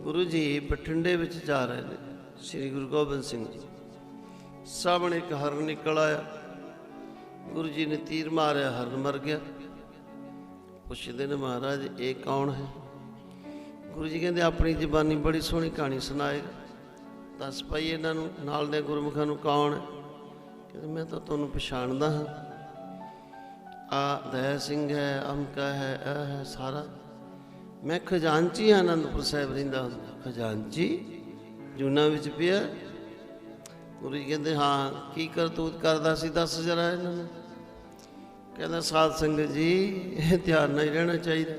ਗੁਰੂ ਜੀ ਬਠਿੰਡੇ ਵਿੱਚ ਜਾ ਰਹੇ ਨੇ, ਸ੍ਰੀ ਗੁਰੂ ਗੋਬਿੰਦ ਸਿੰਘ ਜੀ। ਸਾਹਮਣੇ ਇੱਕ ਹਰਨ ਨਿਕਲ ਆਇਆ। ਗੁਰੂ ਜੀ ਨੇ ਤੀਰ ਮਾਰਿਆ, ਹਰਨ ਮਰ ਗਿਆ। ਪੁੱਛਦੇ ਨੇ, ਮਹਾਰਾਜ, ਇਹ ਕੌਣ ਹੈ? ਗੁਰੂ ਜੀ ਕਹਿੰਦੇ, ਆਪਣੀ ਜ਼ਬਾਨੀ ਬੜੀ ਸੋਹਣੀ ਕਹਾਣੀ ਸੁਣਾਏਗਾ ਦੱਸ ਭਾਈ, ਇਹਨਾਂ ਨੂੰ, ਨਾਲ ਦੇ ਗੁਰਮੁਖਾਂ ਨੂੰ ਕੌਣ ਹੈ? ਕਹਿੰਦੇ, ਮੈਂ ਤਾਂ ਤੁਹਾਨੂੰ ਪਛਾਣਦਾ ਹਾਂ। ਆ ਦਇਆ ਸਿੰਘ ਹੈ, ਅਮਕਾ ਹੈ ਇਹ ਹੈ, ਸਾਰਾ ਮੈਂ ਖਜ਼ਾਨਚੀ ਹਾਂ ਆਨੰਦਪੁਰ ਸਾਹਿਬ ਰਹਿੰਦਾ ਹੁੰਦਾ, ਖਜ਼ਾਨਚੀ, ਜੂਨਾ ਵਿੱਚ ਪਿਆ। ਗੁਰੂ ਜੀ ਕਹਿੰਦੇ, ਹਾਂ, ਕੀ ਕਰਤੂਤ ਕਰਦਾ ਸੀ, ਦੱਸ ਜਰਾ ਇਹਨਾਂ ਨੂੰ। ਕਹਿੰਦਾ, ਸਾਧ ਸੰਗਤ ਜੀ, ਇਹ ਧਿਆਨ ਨਾਲ ਰਹਿਣਾ ਚਾਹੀਦਾ।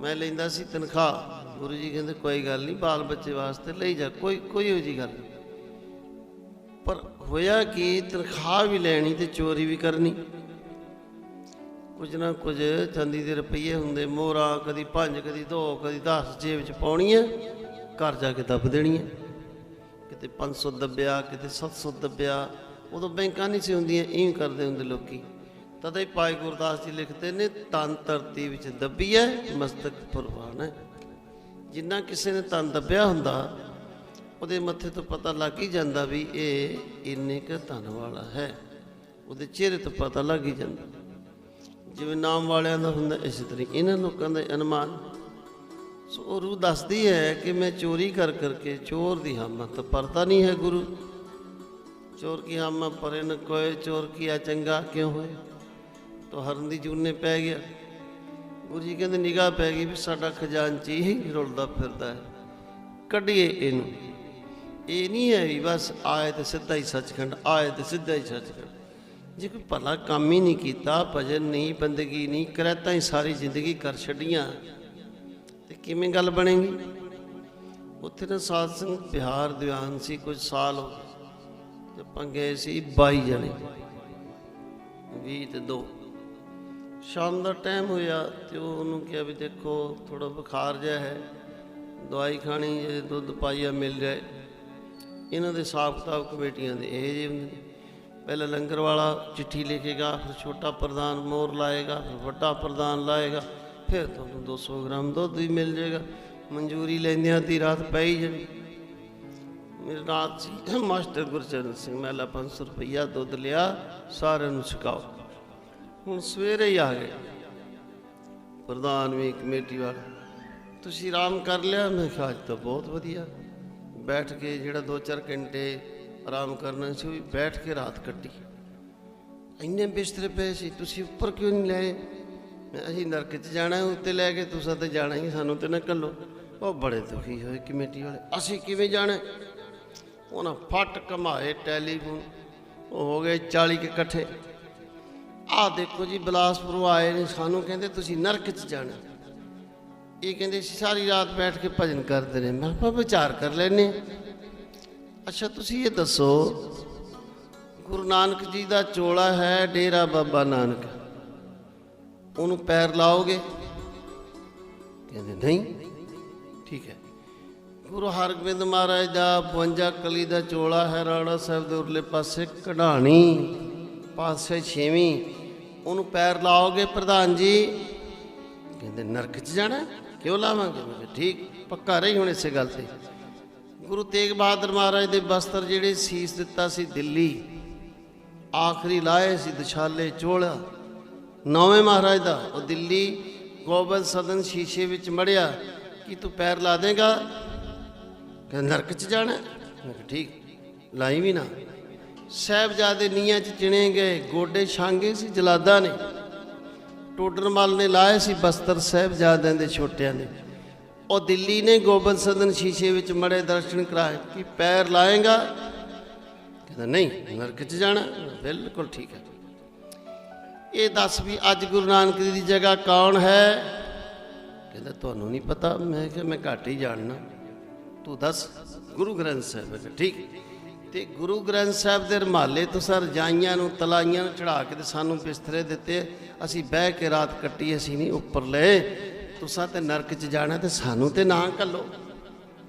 ਮੈਂ ਲੈਂਦਾ ਸੀ ਤਨਖਾਹ। ਗੁਰੂ ਜੀ ਕਹਿੰਦੇ, ਕੋਈ ਗੱਲ ਨਹੀਂ, ਬਾਲ ਬੱਚੇ ਵਾਸਤੇ ਲਈ ਜਾ, ਕੋਈ ਕੋਈ ਹੋ ਜੀ ਗੱਲ ਨਹੀਂ। ਪਰ ਹੋਇਆ ਕਿ, ਤਨਖਾਹ ਵੀ ਲੈਣੀ ਤੇ ਚੋਰੀ ਵੀ ਕਰਨੀ। ਕੁਝ ਨਾ ਕੁਝ ਚੰਦੀ ਦੇ ਰੁਪਈਏ ਹੁੰਦੇ, ਮੋਹਰਾਂ ਕਦੀ ਪੰਜ ਕਦੀ ਦੋ ਕਦੀ 10 ਜੇਬ ਚ ਪਾਉਣੀ ਹੈ ਘਰ ਜਾ ਕੇ ਦੱਬ ਦੇਣੀ ਹੈ ਕਿਤੇ 500 ਦੱਬਿਆ, ਕਿਤੇ 700 ਦੱਬਿਆ, ਉਦੋਂ ਬੈਂਕਾਂ ਨਹੀਂ ਸੀ ਹੁੰਦੀਆਂ ਇਵੇਂ ਕਰਦੇ ਹੁੰਦੇ ਲੋਕੀ। ਤਦੇ ਪਾਈ ਗੁਰਦਾਸ ਜੀ ਲਿਖਦੇ ਨੇ, ਤਨ ਧਰਤੀ ਵਿੱਚ ਦੱਬੀ ਹੈ ਮਸਤਕ ਪ੍ਰਵਾਨ ਹੈ ਜਿੰਨਾ ਕਿਸੇ ਨੇ ਤਨ ਦੱਬਿਆ ਹੁੰਦਾ, ਉਹਦੇ ਮੱਥੇ ਤੋਂ ਪਤਾ ਲੱਗ ਹੀ ਜਾਂਦਾ ਵੀ ਇਹ ਇੰਨੇ ਕੁ ਧਨ ਵਾਲਾ ਹੈ। ਉਹਦੇ ਚਿਹਰੇ ਤੋਂ ਪਤਾ ਲੱਗ ਹੀ ਜਾਂਦਾ। ਜਿਵੇਂ ਨਾਮ ਵਾਲਿਆਂ ਦਾ ਹੁੰਦਾ ਇਸੇ ਤਰ੍ਹਾਂ ਇਹਨਾਂ ਲੋਕਾਂ ਦਾ ਅਨੁਮਾਨ। ਸੋ ਰੂਹ ਦੱਸਦੀ ਹੈ ਕਿ ਮੈਂ ਚੋਰੀ ਕਰ ਕਰਕੇ ਚੋਰ ਦੀ ਹਮ ਤਾਂ ਪਰਤਾ ਨਹੀਂ ਹੈ ਗੁਰੂ। ਚੋਰ ਕੀ ਹਮ ਪਰੇ ਨ ਕੋਏ, ਚੋਰ ਕੀਆ ਚੰਗਾ ਕਿਉਂ ਹੋਏ? ਤੋ ਹਰਨ ਦੀ ਜੂਨੇ ਪੈ ਗਿਆ। ਗੁਰੂ ਜੀ ਕਹਿੰਦੇ ਨਿਗਾਹ ਪੈ ਗਈ ਵੀ ਸਾਡਾ ਖਜ਼ਾਨਚੀ ਹੀ ਰੁਲਦਾ ਫਿਰਦਾ ਹੈ। ਕੱਢੀਏ ਇਹਨੂੰ। ਇਹ ਨਹੀਂ ਹੈ ਵੀ ਬਸ ਆਏ ਤੇ ਸਿੱਧਾ ਹੀ ਸੱਚਖੰਡ, ਆਏ ਤੇ ਸਿੱਧਾ ਹੀ ਸੱਚਖੰਡ। ਜੇ ਕੋਈ ਭਲਾ ਕੰਮ ਹੀ ਨਹੀਂ ਕੀਤਾ, ਭਜਨ ਨਹੀਂ, ਬੰਦਗੀ ਨਹੀਂ ਕਰਤਾ ਹੀ ਸਾਰੀ ਜ਼ਿੰਦਗੀ ਕਰ ਛੱਡੀਆਂ, ਤੇ ਕਿਵੇਂ ਗੱਲ ਬਣੇਗੀ? ਉੱਥੇ ਨਾ ਸਾਧ ਸਿੰਘ ਬਿਹਾਰ ਦੀਵਾਨ ਸੀ ਕੁਝ ਸਾਲ। ਤੇ ਆਪਾਂ ਗਏ ਸੀ 22 ਜਣੇ 20 ਤੇ 2 ਸ਼ਾਮ ਦਾ ਟਾਈਮ ਹੋਇਆ ਤੇ ਉਹ ਉਹਨੂੰ ਕਿਹਾ ਵੀ ਦੇਖੋ ਥੋੜਾ ਬੁਖਾਰ ਜਿਹਾ ਹੈ, ਦਵਾਈ ਖਾਣੀ, ਜੇ ਦੁੱਧ ਪਾਈਆ ਮਿਲ ਜਾਏ। ਇਹਨਾਂ ਦੇ ਹਿਸਾਬ ਕਿਤਾਬ ਕਮੇਟੀਆਂ ਦੇ ਇਹ ਜਿਹੇ ਹੁੰਦੇ ਪਹਿਲਾਂ ਲੰਗਰ ਵਾਲਾ ਚਿੱਠੀ ਲਿਖੇਗਾ, ਫਿਰ ਛੋਟਾ ਪ੍ਰਧਾਨ ਮੋਹਰ ਲਾਏਗਾ, ਫਿਰ ਵੱਡਾ ਪ੍ਰਧਾਨ ਲਾਏਗਾ, ਫਿਰ ਤੁਹਾਨੂੰ 200 ਗ੍ਰਾਮ ਦੁੱਧ ਵੀ ਮਿਲ ਜਾਏਗਾ। ਮਨਜ਼ੂਰੀ ਲੈਂਦਿਆਂ ਦੀ ਰਾਤ ਪੈ ਹੀ ਜਾਣੀ। ਮੇਰੀ ਰਾਤ ਸੀ। ਮਾਸਟਰ ਗੁਰਚਰਨ ਸਿੰਘ ਮਹਿਲਾ 500 ਰੁਪਈਆ ਦੁੱਧ ਲਿਆ, ਸਾਰਿਆਂ ਨੂੰ ਛਕਾਓ। ਹੁਣ ਸਵੇਰੇ ਹੀ ਆ ਗਏ। ਪ੍ਰਧਾਨ ਵੀ ਕਮੇਟੀ ਵਾਲਾ। ਤੁਸੀਂ ਆਰਾਮ ਕਰ ਲਿਆ? ਮੈਂ ਕਿਹਾ ਅੱਜ ਤਾਂ ਬਹੁਤ ਵਧੀਆ। ਬੈਠ ਕੇ ਜਿਹੜਾ 2-4 ਘੰਟੇ ਆਰਾਮ ਕਰਨਾ ਸੀ, ਉਹ ਵੀ ਬੈਠ ਕੇ ਰਾਤ ਕੱਟੀ। ਇੰਨੇ ਬਿਸਤਰੇ ਪਏ ਸੀ, ਤੁਸੀਂ ਉੱਪਰ ਕਿਉਂ ਨਹੀਂ ਲਏ? ਅਸੀਂ ਨਰਕ 'ਚ ਜਾਣਾ ਉੱਤੇ ਲੈ ਕੇ ਤੁਸੀਂ ਤਾਂ ਜਾਣਾ ਹੀ, ਸਾਨੂੰ ਤੇ ਨਾ ਕੱਲੋ। ਉਹ ਬੜੇ ਦੁਖੀ ਹੋਏ ਕਮੇਟੀ ਵਾਲੇ, ਅਸੀਂ ਕਿਵੇਂ ਜਾਣਾ ਉਹਨਾਂ ਫੱਟ ਕਮਾਏ ਟੈਲੀਫੋਨ, ਉਹ ਹੋ ਗਏ 40 ਕੇ ਇਕੱਠੇ। ਆਹ ਦੇਖੋ ਜੀ, ਬਿਲਾਸਪੁਰੋਂ ਆਏ ਨੇ, ਸਾਨੂੰ ਕਹਿੰਦੇ ਤੁਸੀਂ ਨਰਕ 'ਚ ਜਾਣਾ ਇਹ ਕਹਿੰਦੇ ਸਾਰੀ ਰਾਤ ਬੈਠ ਕੇ ਭਜਨ ਕਰਦੇ ਨੇ, ਮੈਂ ਕਿਹਾ ਵਿਚਾਰ ਕਰ ਲੈਨੇ ਅੱਛਾ, ਤੁਸੀਂ ਇਹ ਦੱਸੋ, ਗੁਰੂ ਨਾਨਕ ਜੀ ਦਾ ਚੋਲਾ ਹੈ ਡੇਰਾ ਬਾਬਾ ਨਾਨਕ। ਉਹਨੂੰ ਪੈਰ ਲਾਓਗੇ? ਕਹਿੰਦੇ, ਨਹੀਂ। ਠੀਕ ਹੈ। ਗੁਰੂ ਹਰਗੋਬਿੰਦ ਮਹਾਰਾਜ ਦਾ 52 ਕਲੀ ਦਾ ਚੋਲਾ ਹੈ, ਰਾਣਾ ਸਾਹਿਬ ਦੇ ਉਰਲੇ ਪਾਸੇ ਕਢਾਣੀ, ਪਾਸੇ ਛੇਵੀਂ। ਉਹਨੂੰ ਪੈਰ ਲਾਓਗੇ ਪ੍ਰਧਾਨ ਜੀ? ਕਹਿੰਦੇ, ਨਰਕ 'ਚ ਜਾਣਾ ਕਿਉਂ ਲਾਵਾਂਗੇ? ਠੀਕ, ਪੱਕਾ ਰਹੀ ਹੁਣ ਇਸੇ ਗੱਲ ਤੇ। ਗੁਰੂ ਤੇਗ ਬਹਾਦਰ ਮਹਾਰਾਜ ਦੇ ਬਸਤਰ ਜਿਹੜੇ ਸੀਸ ਦਿੱਤਾ ਸੀ ਦਿੱਲੀ, ਆਖਰੀ ਲਾਏ ਸੀ ਦਸ਼ਾਲੇ ਚੋਲਾ। ਨੌਵੇਂ ਮਹਾਰਾਜ ਦਾ ਉਹ ਦਿੱਲੀ ਗੋਬਲ ਸਦਨ ਸ਼ੀਸ਼ੇ ਵਿੱਚ ਮੜਿਆ, ਕਿ ਤੂੰ ਪੈਰ ਲਾ ਦੇਗਾ? ਕਹਿੰਦਾ, ਨਰਕ 'ਚ ਜਾਣਾ? ਮੈਂ ਕਿਹਾ, ਠੀਕ, ਲਾਈ ਵੀ ਨਾ। ਸਾਹਿਬਜ਼ਾਦੇ ਨੀਆਂ 'ਚ ਚਿਣੇ ਗਏ, ਗੋਡੇ ਛਾਂਗੇ ਸੀ ਜਲਾਦਾਂ ਨੇ। ਟੋਡਰਮਲ ਨੇ ਲਾਏ ਸੀ ਬਸਤਰ ਸਾਹਿਬਜ਼ਾਦਿਆਂ ਦੇ ਛੋਟਿਆਂ ਨੇ। ਉਹ ਦਿੱਲੀ ਨੇ ਗੋਬਿੰਦ ਸਦਨ ਸ਼ੀਸ਼ੇ ਵਿੱਚ ਮੜੇ ਦਰਸ਼ਨ ਕਰਾਏ ਕਿ ਪੈਰ ਲਾਏਗਾ? ਕਹਿੰਦਾ, ਨਹੀਂ, ਨਰਕ 'ਚ ਜਾਣਾ। ਬਿਲਕੁਲ ਠੀਕ ਹੈ। ਇਹ ਦੱਸ ਵੀ ਅੱਜ ਗੁਰੂ ਨਾਨਕ ਦੇਵ ਦੀ ਜਗ੍ਹਾ ਕੌਣ ਹੈ? ਕਹਿੰਦਾ, ਤੁਹਾਨੂੰ ਨਹੀਂ ਪਤਾ। ਮੈਂ ਕਿਹਾ, ਮੈਂ ਘੱਟ ਹੀ ਜਾਣਨਾ। ਤੂੰ ਦੱਸ। ਗੁਰੂ ਗ੍ਰੰਥ ਸਾਹਿਬ। ਮੈਂ ਠੀਕ। ਤੇ ਗੁਰੂ ਗ੍ਰੰਥ ਸਾਹਿਬ ਦੇ ਰਮਾਲੇ ਤੋਂ ਸਰ ਰਜਾਈਆਂ ਨੂੰ, ਤਲਾਈਆਂ ਨੂੰ ਚੜਾ ਕੇ ਤੇ ਸਾਨੂੰ ਬਿਸਤਰੇ ਦਿੱਤੇ। ਅਸੀਂ ਬਹਿ ਕੇ ਰਾਤ ਕੱਟੀ, ਅਸੀਂ ਨਹੀਂ ਉੱਪਰ ਲਏ। ਤੁਸਾਂ ਤੇ ਨਰਕ 'ਚ ਜਾਣਾ ਤੇ ਸਾਨੂੰ ਤੇ ਨਾ ਕੱਲੋ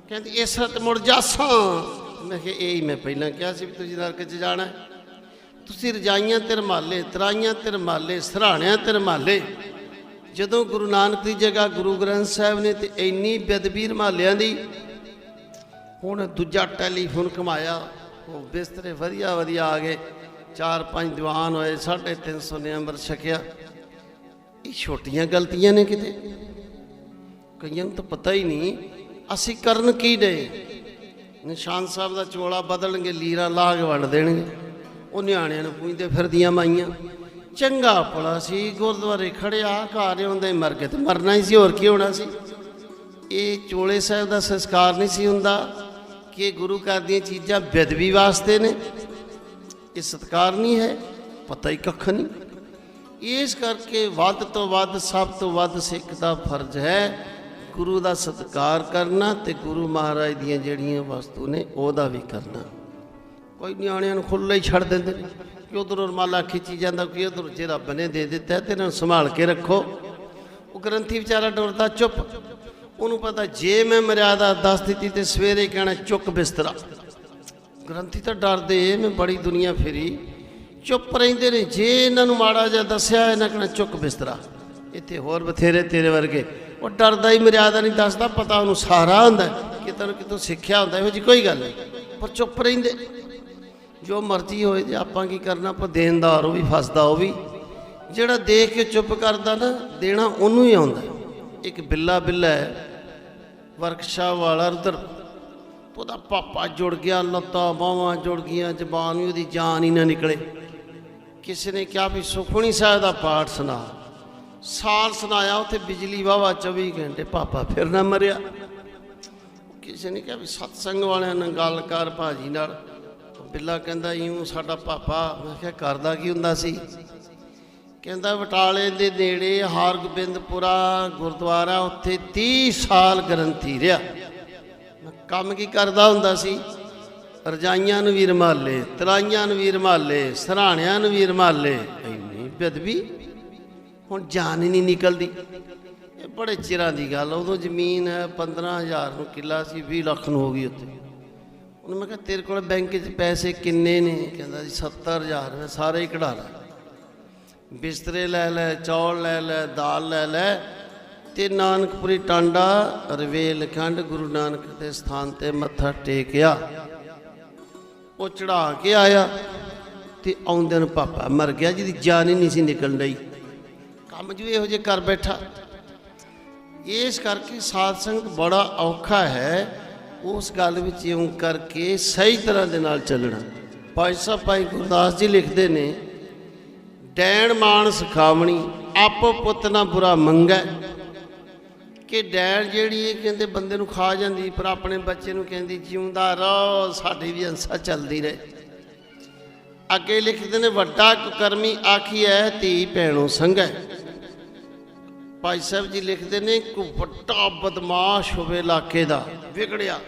ਕਹਿੰਦੀ ਇਸ ਰਤ ਮੁੜ ਜਾਸਾਂ। ਮੈਂ ਕਿਹਾ, ਇਹ ਹੀ ਮੈਂ ਪਹਿਲਾਂ ਕਿਹਾ ਸੀ ਵੀ ਤੁਸੀਂ ਨਰਕ 'ਚ ਜਾਣਾ ਤੁਸੀਂ ਰਜਾਈਆਂ ਤੇ ਰਮਾਲੇ, ਤਰਾਈਆਂ ਤੇ ਰਮਾਲੇ, ਸਰਾਣਿਆਂ ਤੇ ਰਮਾਲੇ। ਜਦੋਂ ਗੁਰੂ ਨਾਨਕ ਦੀ ਜਗ੍ਹਾ ਗੁਰੂ ਗ੍ਰੰਥ ਸਾਹਿਬ ਨੇ ਤੇ ਇੰਨੀ ਬੇਦਬੀ ਰਮਾਲਿਆਂ ਦੀ, ਹੁਣ ਦੂਜਾ ਟੈਲੀਫੋਨ ਕਮਾਇਆ, ਉਹ ਬਿਸਤਰੇ ਵਧੀਆ ਵਧੀਆ ਆ ਗਏ। ਚਾਰ ਪੰਜ ਦੀਵਾਨ ਹੋਏ 350 ਨੇ ਅੰਮ੍ਰਿਤ ਛਕਿਆ। ਇਹ ਛੋਟੀਆਂ ਗਲਤੀਆਂ ਨੇ ਕਿਤੇ। ਕਈਆਂ ਨੂੰ ਤਾਂ ਪਤਾ ਹੀ ਨਹੀਂ, ਅਸੀਂ ਕਰਨ ਕੀ ਦੇ? ਨਿਸ਼ਾਨ ਸਾਹਿਬ ਦਾ ਚੋਲਾ ਬਦਲਣਗੇ, ਲੀਰਾ ਲਾ ਕੇ ਵੰਡ ਦੇਣਗੇ। ਉਹ ਨਿਆਣਿਆਂ ਨੂੰ ਪੁੱਛਦੇ ਫਿਰਦੀਆਂ ਮਾਈਆਂ। ਚੰਗਾ ਭਲਾ ਸੀ, ਗੁਰਦੁਆਰੇ ਖੜਿਆ ਘਰ ਆਉਂਦੇ ਮਰ ਗਏ ਤੇ ਮਰਨਾ ਹੀ ਸੀ, ਹੋਰ ਕੀ ਹੋਣਾ ਸੀ? ਇਹ ਚੋਲੇ ਸਾਹਿਬ ਦਾ ਸੰਸਕਾਰ ਨਹੀਂ ਸੀ ਹੁੰਦਾ ਕਿ ਗੁਰੂ ਘਰ ਦੀਆਂ ਚੀਜ਼ਾਂ ਬੇਦਬੀ ਵਾਸਤੇ ਨੇ? ਇਹ ਸਤਕਾਰ ਨਹੀਂ ਹੈ, ਪਤਾ ਹੀ ਕੱਖ ਨਹੀਂ। ਇਸ ਕਰਕੇ ਵੱਧ ਤੋਂ ਵੱਧ, ਸਭ ਤੋਂ ਵੱਧ ਸਿੱਖ ਦਾ ਫਰਜ਼ ਹੈ ਗੁਰੂ ਦਾ ਸਤਿਕਾਰ ਕਰਨਾ ਤੇ ਗੁਰੂ ਮਹਾਰਾਜ ਦੀਆਂ ਜਿਹੜੀਆਂ ਵਸਤੂ ਨੇ ਉਹਦਾ ਵੀ ਕਰਨਾ। ਕੋਈ ਨਿਆਣਿਆਂ ਨੂੰ ਖੁੱਲ੍ਹਾ ਹੀ ਛੱਡ ਦਿੰਦੇ ਨੇ। ਕਿ ਉਧਰੋਂ ਰਮਾਲਾ ਖਿੱਚੀ ਜਾਂਦਾ ਕਿ ਉਧਰ ਜੇ ਰੱਬ ਨੇ ਦੇ ਦਿੱਤਾ ਤੇ ਇਹਨਾਂ ਨੂੰ ਸੰਭਾਲ ਕੇ ਰੱਖੋ। ਉਹ ਗ੍ਰੰਥੀ ਵਿਚਾਰਾ ਡਰਦਾ, ਚੁੱਪ। ਉਹਨੂੰ ਪਤਾ, ਜੇ ਮੈਂ ਮਰਿਆਦਾ ਦੱਸ ਦਿੱਤੀ ਤੇ ਸਵੇਰੇ ਕਹਿਣਾ ਚੁੱਕ ਬਿਸਤਰਾ। ਗ੍ਰੰਥੀ ਤਾਂ ਡਰਦੇ ਮੈਂ ਬੜੀ ਦੁਨੀਆ ਫਿਰੀ। ਚੁੱਪ ਰਹਿੰਦੇ ਨੇ। ਜੇ ਇਹਨਾਂ ਨੂੰ ਮਾੜਾ ਜਿਹਾ ਦੱਸਿਆ, ਇਹਨਾਂ ਕਹਿਣਾ ਚੁੱਕ ਬਿਸਤਰਾ। ਇੱਥੇ ਹੋਰ ਬਥੇਰੇ ਤੇਰੇ ਵਰਗੇ ਉਹ ਡਰਦਾ ਹੀ ਮਰਿਆਦਾ ਨਹੀਂ ਦੱਸਦਾ, ਪਤਾ ਉਹਨੂੰ ਸਾਰਾ ਹੁੰਦਾ ਕਿਤੋਂ ਤੈਨੂੰ ਕਿਤੋਂ ਸਿੱਖਿਆ ਹੁੰਦਾ ਇਹੋ ਜੀ ਕੋਈ ਗੱਲ ਨਹੀਂ। ਪਰ ਚੁੱਪ ਰਹਿੰਦੇ। ਜੋ ਮਰਜ਼ੀ ਹੋਏ ਜੇ, ਆਪਾਂ ਕੀ ਕਰਨਾ, ਆਪਾਂ ਦੇਣਦਾਰ ਉਹ ਵੀ ਫਸਦਾ, ਉਹ ਵੀ। ਜਿਹੜਾ ਦੇਖ ਕੇ ਚੁੱਪ ਕਰਦਾ ਨਾ, ਦੇਣਾ ਉਹਨੂੰ ਹੀ ਆਉਂਦਾ। ਇੱਕ ਬਿੱਲਾ ਬਿੱਲਾ ਹੈ, ਵਰਕਸ਼ਾਪ ਵਾਲਾ ਉਧਰ। ਉਹਦਾ ਪਾਪਾ ਜੁੜ ਗਿਆ, ਲੱਤਾਂ ਬਾਹਾਂ ਜੁੜ ਗਈਆਂ, ਜ਼ਬਾਨ ਵੀ ਉਹਦੀ ਜਾਨ ਹੀ ਨਾ ਨਿਕਲੇ। ਕਿਸੇ ਨੇ ਕਿਹਾ ਵੀ ਸੁਖਮਣੀ ਸਾਹਿਬ ਦਾ ਪਾਠ ਸੁਣਾ। ਸਾਲ ਸੁਣਾਇਆ, ਉੱਥੇ ਬਿਜਲੀ ਵਾਵਾ 24 ਘੰਟੇ ਪਾਪਾ ਫਿਰ ਨਾ ਮਰਿਆ। ਕਿਸੇ ਨੇ ਕਿਹਾ ਵੀ ਸਤਸੰਗ ਵਾਲਿਆਂ ਨਾਲ ਗੱਲ ਕਰ ਭਾਜੀ ਨਾਲ। ਬਿੱਲਾ ਕਹਿੰਦਾ, ਇਉਂ ਸਾਡਾ ਪਾਪਾ। ਮੈਂ ਕਿਹਾ, ਕਰਦਾ ਕੀ ਹੁੰਦਾ ਸੀ? ਕਹਿੰਦਾ, ਬਟਾਲੇ ਦੇ ਨੇੜੇ ਹਰਗੋਬਿੰਦਪੁਰਾ ਗੁਰਦੁਆਰਾ, ਉੱਥੇ 30 ਸਾਲ ਗਰੰਟੀ ਰਿਹਾ। ਮੈਂ ਕੰਮ ਕੀ ਕਰਦਾ ਹੁੰਦਾ ਸੀ? ਰਜਾਈਆਂ ਨੂੰ ਵੀ ਰਮਾਲੇ ਤਰਾਈਆਂ ਨੂੰ ਵੀ ਰਮਾਲੇ ਸਰਾਣਿਆਂ ਨੂੰ ਵੀ ਰਮਾਲੇ ਇੰਨੀ ਬਦਬੀ ਹੁਣ ਜਾਨ ਹੀ ਨਹੀਂ ਨਿਕਲਦੀ। ਇਹ ਬੜੇ ਚਿਰਾਂ ਦੀ ਗੱਲ ਉਦੋਂ ਜ਼ਮੀਨ 15000 ਨੂੰ ਕਿੱਲਾ ਸੀ 20 ਲੱਖ ਨੂੰ ਹੋ ਗਈ ਉੱਥੇ। ਉਹਨੂੰ ਮੈਂ ਕਿਹਾ, ਤੇਰੇ ਕੋਲ ਬੈਂਕ 'ਚ ਪੈਸੇ ਕਿੰਨੇ ਨੇ? ਕਹਿੰਦਾ ਜੀ 70000 ਮੈਂ ਸਾਰੇ ਹੀ ਕਢਾ ਲਾ। ਬਿਸਤਰੇ ਲੈ ਲੈ, ਚੌਲ ਲੈ ਲੈ, ਦਾਲ ਲੈ ਲੈ, ਤੇ ਨਾਨਕਪੁਰੀ ਟਾਂਡਾ, ਰਵੇਲ ਖੰਡ, ਗੁਰੂ ਨਾਨਕ ਦੇ ਸਥਾਨ ਤੇ ਮੱਥਾ ਟੇਕਿਆ। ਉਹ ਚੜਾ ਕੇ ਆਇਆ, ਤੇ ਆਉਂਦੇ ਨੂੰ ਪਾਪਾ ਮਰ ਗਿਆ, ਜਿਹਦੀ ਜਾਨ ਹੀ ਨਹੀਂ ਸੀ ਨਿਕਲਣ ਡਈ। ਕੰਮ ਜੋ ਇਹੋ ਜੇ ਕਰ ਬੈਠਾ। ਇਸ ਕਰਕੇ ਸਾਧ ਸੰਗਤ ਬੜਾ ਔਖਾ ਹੈ ਉਸ ਗੱਲ ਵਿੱਚ ਇਉਂ ਕਰਕੇ ਸਹੀ ਤਰ੍ਹਾਂ ਦੇ ਨਾਲ ਚੱਲਣਾ। ਭਾਈ ਸਾਹਿਬ, ਭਾਈ ਗੁਰਦਾਸ ਜੀ ਲਿਖਦੇ ਨੇ, ਡੈਣ ਮਾਨ ਸਿਖਾਵਣੀ ਆਪੋ ਪੁੱਤ ਨਾ ਬੁਰਾ ਮੰਗੈ। ਕਿ ਡੈਣ ਜਿਹੜੀ ਇਹ ਕਹਿੰਦੇ ਬੰਦੇ ਨੂੰ ਖਾ ਜਾਂਦੀ, ਪਰ ਆਪਣੇ ਬੱਚੇ ਨੂੰ ਕਹਿੰਦੀ, ਜਿਉਂਦਾ ਰਹੋ, ਸਾਡੀ ਵੀ ਅੰਸਾ ਚੱਲਦੀ ਰਹੇ। ਅੱਗੇ ਲਿਖਦੇ ਨੇ, ਵੱਡਾ ਕੁਕਰਮੀ ਆਖੀਐ, ਧੀ ਭੈਣੋਂ ਸੰਗੈ। ਭਾਈ ਸਾਹਿਬ ਜੀ ਲਿਖਦੇ ਨੇ ਕੋ ਵੱਡਾ ਬਦਮਾਸ਼ ਹੋਵੇ ਇਲਾਕੇ ਦਾ, ਵਿਗੜਿਆ।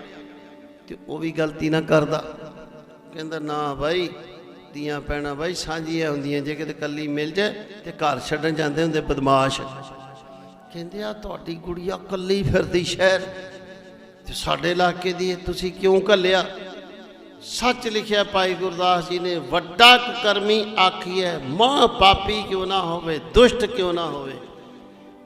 ਤੇ ਉਹ ਵੀ ਗਲਤੀ ਨਾ ਕਰਦਾ। ਕਹਿੰਦਾ, ਨਾ ਭਾਈ ਦੀਆਂ ਪੈਣਾ ਭਾਈ ਸਾਂਝੀਆਂ ਹੁੰਦੀਆਂ, ਜੇ ਕਿਤੇ ਕੱਲੀ ਮਿਲ ਜਾਏ ਤੇ ਘਰ ਛੱਡਣ ਜਾਂਦੇ ਹੁੰਦੇ ਬਦਮਾਸ਼। ਕਹਿੰਦੇ ਆ ਤੁਹਾਡੀ ਗੁੜੀਆ ਕੱਲੀ ਫਿਰਦੀ ਸ਼ਹਿਰ। ਤੇ ਸਾਡੇ ਇਲਾਕੇ ਦੀ ਤੁਸੀਂ ਕਿਉਂ ਕੱਲਿਆ ਸੱਚ ਲਿਖਿਆ ਭਾਈ ਗੁਰਦਾਸ ਜੀ ਨੇ, ਵੱਡਾ ਕਰਮੀ ਆਖੀ ਹੈ ਮਾਂ ਪਾਪੀ ਕਿਉਂ ਨਾ ਹੋਵੇ, ਦੁਸ਼ਟ ਕਿਉਂ ਨਾ ਹੋਵੇ?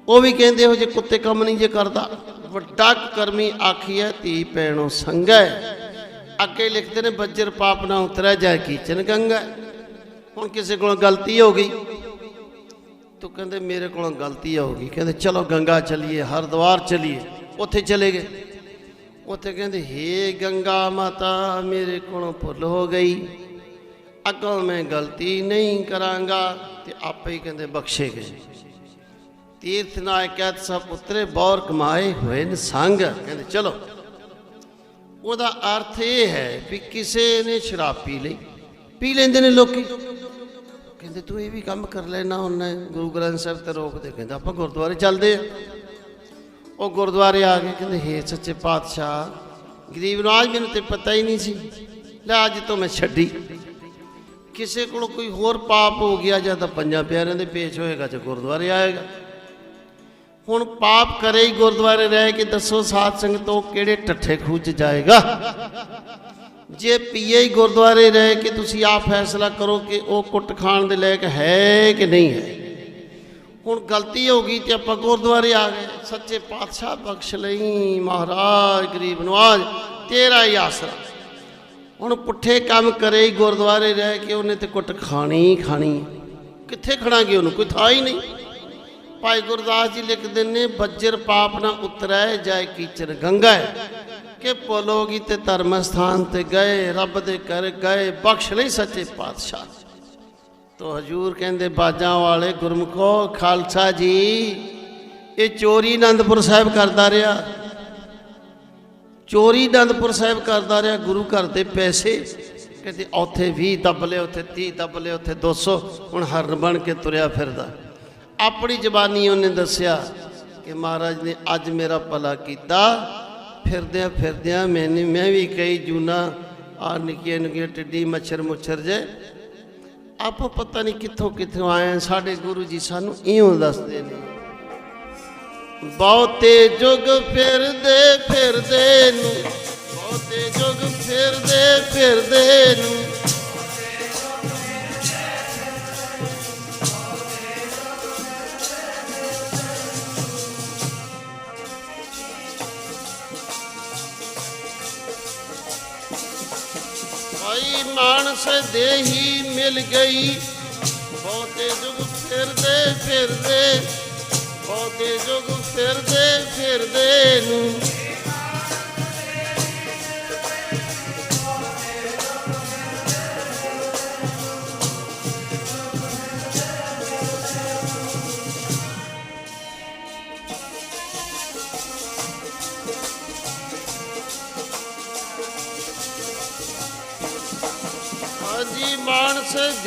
ਉਹ ਵੀ ਕਹਿੰਦੇ ਹੋ ਜੇ ਕੁੱਤੇ ਕੰਮ ਨਹੀਂ ਜੇ ਕਰਦਾ। ਵੱਡਾ ਕਰਮੀ ਆਖੀਐ, ਧੀ ਪੈਣੋ ਸੰਗੈ। ਅੱਗੇ ਲਿਖਦੇ ਨੇ, ਬੱਜਰ ਪਾਪ ਨਾ ਉਤਰੈ ਜਾਏ ਕੀਚਨ ਗੰਗਾ। ਹੁਣ ਕਿਸੇ ਕੋਲੋਂ ਗਲਤੀ ਹੋ ਗਈ। ਤੂੰ ਕਹਿੰਦੇ, ਮੇਰੇ ਕੋਲੋਂ ਗਲਤੀ ਹੋ ਗਈ। ਕਹਿੰਦੇ, ਚਲੋ ਗੰਗਾ ਚਲੀਏ, ਹਰਦੁਆਰ ਚਲੀਏ। ਉੱਥੇ ਚਲੇ ਗਏ। ਉੱਥੇ ਕਹਿੰਦੇ, ਹੇ ਗੰਗਾ ਮਾਤਾ, ਮੇਰੇ ਕੋਲੋਂ ਭੁੱਲ ਹੋ ਗਈ। ਅੱਗੋਂ ਮੈਂ ਗਲਤੀ ਨਹੀਂ ਕਰਾਂਗਾ ਤੇ ਆਪੇ ਹੀ ਕਹਿੰਦੇ, ਬਖਸ਼ੇ ਗਏ। ਤੀਰਥ ਨਾਇਕਤ ਸਭ ਉਤਰੇ, ਬੌਰ ਕਮਾਏ ਹੋਏ ਨੇ ਸੰਗ। ਕਹਿੰਦੇ, ਚਲੋ। ਉਹਦਾ ਅਰਥ ਇਹ ਹੈ ਵੀ ਕਿਸੇ ਨੇ ਸ਼ਰਾਬ ਪੀ ਲਈ। ਪੀ ਲੈਂਦੇ ਨੇ ਲੋਕੀ। ਕਹਿੰਦੇ, ਤੂੰ ਇਹ ਵੀ ਕੰਮ ਕਰ ਲੈਣਾ ਹੁੰਦਾ ਗੁਰੂ ਗ੍ਰੰਥ ਸਾਹਿਬ ਤੇ ਰੋਕਦੇ ਕਹਿੰਦਾ, ਆਪਾਂ ਗੁਰਦੁਆਰੇ ਚੱਲਦੇ ਆ। ਉਹ ਗੁਰਦੁਆਰੇ ਆ ਕੇ ਕਹਿੰਦੇ, ਹੇ ਸੱਚੇ ਪਾਤਸ਼ਾਹ, ਗਰੀਬ ਰਾਜ ਮੈਨੂੰ ਤੇ ਪਤਾ ਹੀ ਨਹੀਂ ਸੀ। ਲੈ, ਅੱਜ ਤੋਂ ਮੈਂ ਛੱਡੀ। ਕਿਸੇ ਕੋਲ ਕੋਈ ਹੋਰ ਪਾਪ ਹੋ ਗਿਆ ਜਾਂ ਤਾਂ ਪੰਜਾਂ ਪਿਆਰਿਆਂ ਦੇ ਪੇਸ਼ ਹੋਏਗਾ ਤੇ ਗੁਰਦੁਆਰੇ ਆਏਗਾ। ਹੁਣ ਪਾਪ ਕਰੇ ਹੀ ਗੁਰਦੁਆਰੇ ਰਹਿ ਕੇ ਦੱਸੋ ਸਾਧ ਸੰਗਤ ਉਹ ਕਿਹੜੇ ਟੱਠੇ ਖੂਹ ਜਾਏਗਾ? ਜੇ ਪੀਏ ਹੀ ਗੁਰਦੁਆਰੇ ਰਹਿ ਕੇ ਤੁਸੀਂ ਆਪ ਫੈਸਲਾ ਕਰੋ ਕਿ ਉਹ ਕੁੱਟ ਖਾਣ ਦੇ ਲਾਇਕ ਹੈ ਕਿ ਨਹੀਂ ਹੈ? ਹੁਣ ਗਲਤੀ ਹੋ ਗਈ ਤੇ ਆਪਾਂ ਗੁਰਦੁਆਰੇ ਆ ਗਏ। ਸੱਚੇ ਪਾਤਸ਼ਾਹ ਬਖਸ਼ ਲਈ ਮਹਾਰਾਜ ਗਰੀਬ ਨਵਾਜ ਤੇਰਾ ਹੀ ਆਸਰਾ। ਹੁਣ ਪੁੱਠੇ ਕੰਮ ਕਰੇ ਹੀ ਗੁਰਦੁਆਰੇ ਰਹਿ ਕੇ ਉਹਨੇ ਤੇ ਕੁੱਟ ਖਾਣੀ ਖਾਣੀ ਕਿੱਥੇ ਖੜਾਂਗੇ ਉਹਨੂੰ? ਕੋਈ ਥਾਂ ਹੀ ਨਹੀਂ। ਭਾਈ ਗੁਰਦਾਸ ਜੀ ਲਿਖਦੇ ਨੇ, ਬੱਜਰ ਪਾਪ ਨਾ ਉਤਰੈ ਜਾਏ ਕੀਚਰ ਗੰਗਾ। ਹੈ ਕਿ ਪੋਲੋਗੀ ਤੇ ਧਰਮ ਸਥਾਨ ਤੇ ਗਏ, ਰੱਬ ਦੇ ਕਰ ਗਏ, ਬਖਸ਼ ਲਈ ਸੱਚੇ ਪਾਤਸ਼ਾਹ। ਤੋ ਹਜੂਰ ਕਹਿੰਦੇ, ਬਾਜਾਂ ਵਾਲੇ ਗੁਰਮਖੋ, ਖਾਲਸਾ ਜੀ, ਇਹ ਚੋਰੀ ਆਨੰਦਪੁਰ ਸਾਹਿਬ ਕਰਦਾ ਰਿਹਾ। ਚੋਰੀ ਆਨੰਦਪੁਰ ਸਾਹਿਬ ਕਰਦਾ ਰਿਹਾ, ਗੁਰੂ ਘਰ ਦੇ ਪੈਸੇ। ਕਹਿੰਦੇ ਉੱਥੇ 20 ਦੱਬ ਲਏ ਉੱਥੇ 30 ਦੱਬ ਲਏ ਉੱਥੇ 200 ਹੁਣ ਹਰਨ ਬਣ ਕੇ ਤੁਰਿਆ ਫਿਰਦਾ। ਆਪਣੀ ਜ਼ਬਾਨੀ ਉਹਨੇ ਦੱਸਿਆ ਕਿ ਮਹਾਰਾਜ ਨੇ ਅੱਜ ਮੇਰਾ ਭਲਾ ਕੀਤਾ। ਫਿਰਦਿਆਂ ਫਿਰਦਿਆਂ ਮੈਨੇ ਮੈਂ ਵੀ ਕਈ ਜੂਨਾ ਆ ਨਿੱਕੀਆਂ ਨਿੱਕੀਆਂ ਟਿੱਡੀ ਮੱਛਰ ਮੁੱਛਰ ਜੇ। ਆਪੋ ਪਤਾ ਨਹੀਂ ਕਿੱਥੋਂ ਕਿੱਥੋਂ ਆਏ ਸਾਡੇ ਗੁਰੂ ਜੀ ਸਾਨੂੰ ਇਉਂ ਦੱਸਦੇ ਨੇ। ਬਹੁਤੇ ਜੁਗ ਫਿਰਦੇ ਫਿਰਦੇ ਨੂੰ ਬਹੁਤੇ ਜੁਗ ਫਿਰਦੇ ਫਿਰਦੇ ਨੂੰ ਮਾਨਸ ਦੇਹੀ ਮਿਲ ਗਈ। ਬਹੁਤੇ ਜੁਗ ਫਿਰਦੇ ਫਿਰਦੇ ਬਹੁਤੇ ਜੁਗ ਫਿਰਦੇ ਫਿਰਦੇ ਨੂੰ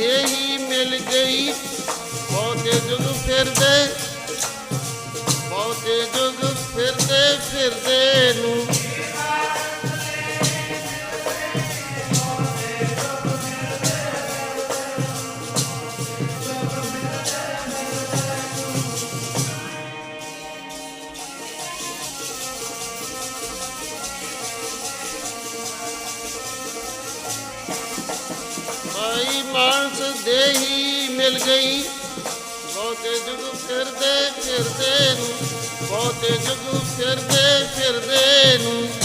ਦੇਹੀ ਮਿਲ ਗਈ। ਬਹੁਤੇ ਜੁਗ ਫਿਰਦੇ ਬਹੁਤੇ ਜੁਗ ਫਿਰਦੇ ਫਿਰਦੇ ਨੂੰ ਫਿਰਦੇ ਫਿਰਦੇ ਨੂੰ ਬਹੁਤੇ ਜੁਗ ਫਿਰਦੇ ਫਿਰਦੇ ਨੂੰ।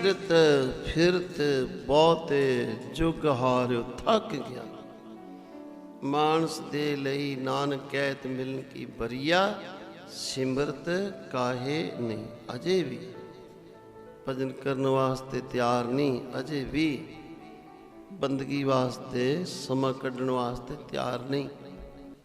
ਫਿਰਤ ਫਿਰਤ, ਬਹੁਤੇ ਜੁਗ ਹਾਰਿਓ ਥੱਕ ਗਿਆ। ਮਾਨਸ ਦੇ ਲਈ ਨਾਨਕ ਕਹਿਤ ਮਿਲਨ ਕੀ ਬਰੀਆ, ਸਿਮਰਤ ਕਾਹੇ ਨਹੀਂ, ਅਜੇ ਵੀ। ਭਜਨ ਕਰਨ ਵਾਸਤੇ ਤਿਆਰ ਨਹੀਂ, ਅਜੇ ਵੀ। ਬੰਦਗੀ ਵਾਸਤੇ ਸਮਾਂ ਕੱਢਣ ਵਾਸਤੇ ਤਿਆਰ ਨਹੀਂ।